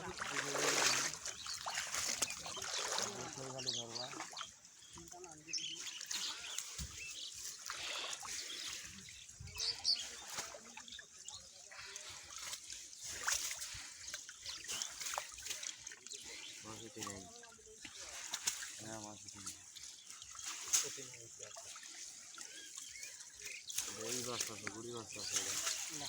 উনুয়াটা কি বাচ্চা উনুয়াটা না।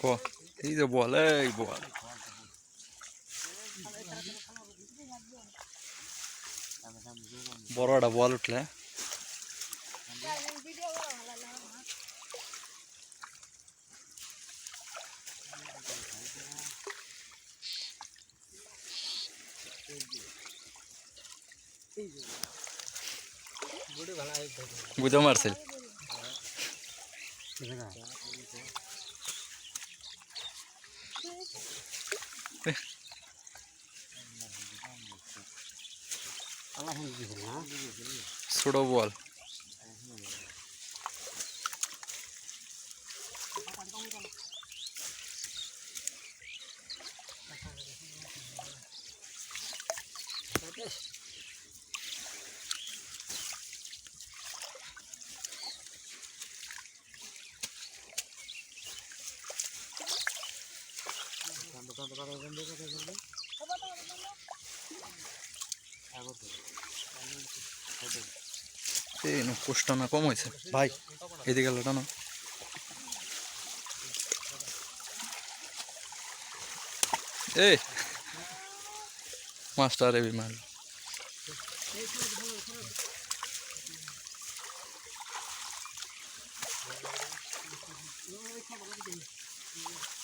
ক এই যে বল এই বল বড়টা বল উঠলে বুঝতে পারছিল ছোট বল এই কোষ্টা না কম হয়েছে। ভাই, এদিকে গেল না। এ, মাস্টার এবি মারল তাও যাম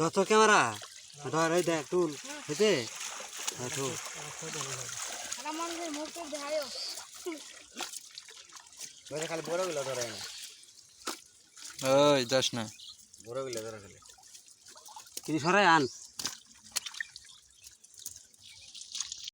ধর তোর ক্যামেরা। ধর এই দেখ টুল হেতে টুল খালি বড়গুলো ধরে ওই যাস না। বড়গুলো ধরে খালি। তিনি সরাই আন